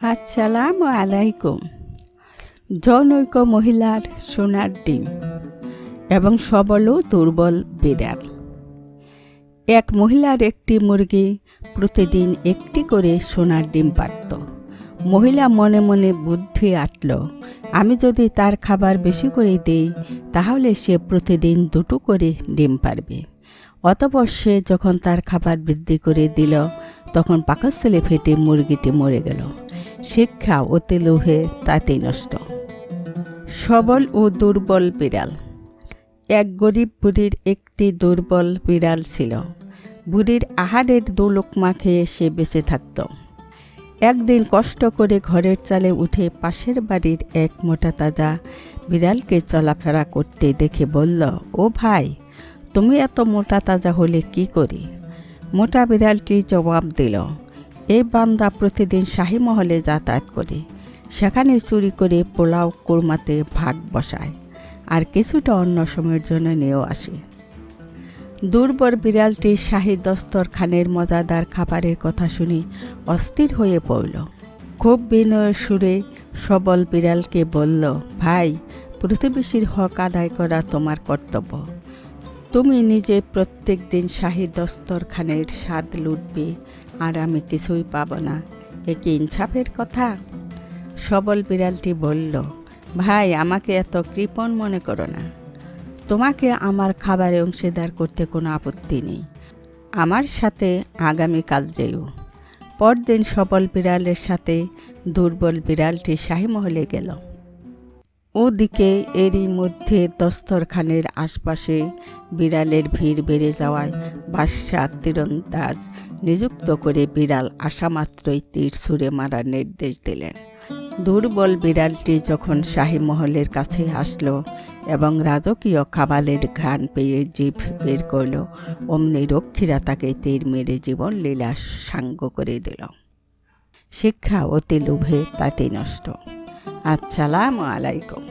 আসসালামু আলাইকুম। জনৈক মহিলার সোনার ডিম এবং সবল দুর্বল বিড়াল। এক মহিলার একটি মুরগি প্রতিদিন একটি করে সোনার ডিম পারত মহিলা মনে মনে বুদ্ধি আটল, আমি যদি তার খাবার বেশি করে দিই, তাহলে সে প্রতিদিন দুটো করে ডিম পারবে অতপর সে যখন তার খাবার বৃদ্ধি করে দিল, তখন পাকস্থলে ফেটে মুরগিটি মরে গেল। শিক্ষা অতি লোভে তাতে নষ্ট। সবল ও দুর্বল বিড়াল। এক গরিব বুড়ির একটি দুর্বল বিড়াল ছিল। বুড়ির আহারের দুলোকমা খেয়ে সে বেঁচে থাকত। একদিন কষ্ট করে ঘরের চালে উঠে পাশের বাড়ির এক মোটা তাজা বিড়ালকে চলাফেরা করতে দেখে বলল, ও ভাই, তুমি এত মোটা তাজা হলে কি করি? মোটা বিড়ালটি জবাব দিল এই বান্দা প্রতিদিন শাহী মহলে যাতায়াত করে। সেখানে চুরি করে পোলাও, কোরমাতে ভাগ বসায় আর কিছুটা অন্য সময়ের জন্য নিয়েও আসে। দুর্বল বিড়ালটি শাহী দস্তরখানের মজাদার খাবারের কথা শুনে অস্থির হয়ে পড়ল। খুব বিনয় সুরে সবল বিড়ালকে বলল, ভাই, প্রতিবেশীর হক আদায় করা তোমার কর্তব্য। তুমি নিজে প্রত্যেক দিন শাহী দস্তরখানের স্বাদ লুটবে আর আমি কিছুই পাব না। এ কি ইনসাফের কথা? সবল বিড়ালটি বলল, ভাই, আমাকে এত কৃপণ মনে করো না। তোমাকে আমার খাবারে অংশীদার করতে কোনো আপত্তি নেই। আমার সাথে আগামীকাল যেও। পরদিন সবল বিড়ালের সাথে দুর্বল বিড়ালটি শাহীমহলে গেল। ওদিকে এরই মধ্যে দস্তরখানের আশপাশে বিড়ালের ভিড় বেড়ে যাওয়ায় বাদশাহ তীরন্দাজ নিযুক্ত করে বিড়াল আসামাত্রই তীর ছুঁড়ে মারার নির্দেশ দিলেন। দুর্বল বিড়ালটি যখন শাহী মহলের কাছে আসলো এবং রাজকীয় খাবারের ঘ্রাণ পেয়ে জিভ বের করল, অমনি রক্ষীরা তাকে তীর মেরে জীবন লীলা সাঙ্গ করে দিল। শিক্ষা অতি লোভে তাতে নষ্ট। আসসালামু আলাইকুম।